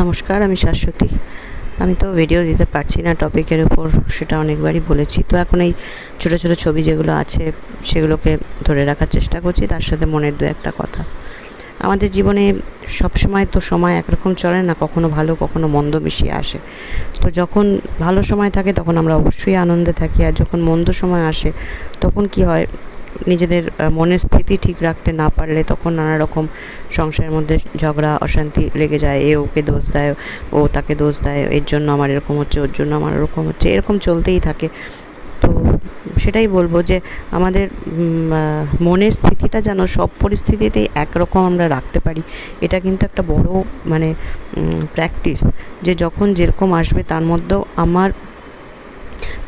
নমস্কার, আমি শাশ্বতী। আমি তো ভিডিও দিতে পারছি না টপিকের উপর, সেটা অনেকবারই বলেছি। তো এখন এই ছোটো ছোটো ছবি যেগুলো আছে, সেগুলোকে ধরে রাখার চেষ্টা করছি, তার সাথে মনের দু একটা কথা। আমাদের জীবনে সব সময় তো সময় একরকম চলে না, কখনো ভালো, কখনো মন্দ মিশিয়ে আসে। তো যখন ভালো সময় থাকে, তখন আমরা অবশ্যই আনন্দে থাকি, আর যখন মন্দ সময় আসে, তখন কি হয় নিজেদের মনের স্থিতি ঠিক রাখতে না পারলে তখন নানা রকম সংসারের মধ্যে ঝগড়া, অশান্তি লেগে যায়। এ ওকে দোষ দেয়, ও তাকে দোষ দেয়, এর জন্য আমার এরকম হচ্ছে, ওর জন্য আমার ওরকম হচ্ছে, এরকম চলতেই থাকে। তো সেটাই বলব যে আমাদের মনের স্থিতিটা যেন সব পরিস্থিতিতেই একরকম আমরা রাখতে পারি, এটা কিন্তু একটা বড় মানে প্র্যাকটিস যে যখন যেরকম আসবে তার মধ্যেও আমার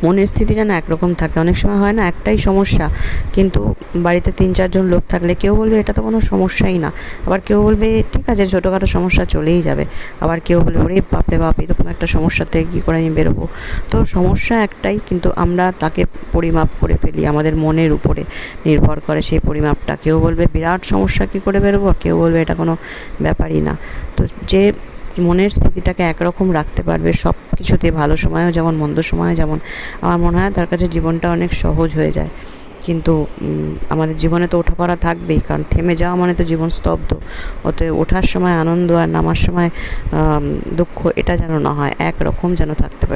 মনের স্থিতি যেন একরকম থাকে। অনেক সময় হয় না, একটাই সমস্যা। কিন্তু বাড়িতে তিন চারজন লোক থাকলে কেউ বলবে এটা তো কোনো সমস্যাই না। আবার কেউ বলবে, ঠিক আছে, ছোটোখাটো সমস্যা চলেই যাবে। আবার কেউ বলবে, ওরে বাপরে বাপ, এরকম একটা সমস্যা থেকে কী করে আমি বেরোবো? তো সমস্যা একটাই, কিন্তু আমরা তাকে পরিমাপ করে ফেলি আমাদের মনের উপরে। নির্ভর করে সেই পরিমাপটা। কেউ বলবে, বিরাট সমস্যা, কী করে বেরোবো? কেউ বলবে, এটা কোনো ব্যাপারই না। তো যে মনের স্থিতিটাকে একরকম রাখতে পারবে সব কিছুতে ভালো সময়ও যেমন মন্দ সময়ও যেমন। আমার মনে হয় তার কাছে জীবনটা অনেক সহজ হয়ে যায়। কিন্তু আমাদের জীবনে তো ওঠাপড়া থাকবেই, কারণ থেমে যাওয়া মানে তো জীবন স্তব্ধ। অতএব ওঠার সময় আনন্দ আর নামার সময় দুঃখ, এটা যেন না হয়, একরকম যেন থাকতে পারি।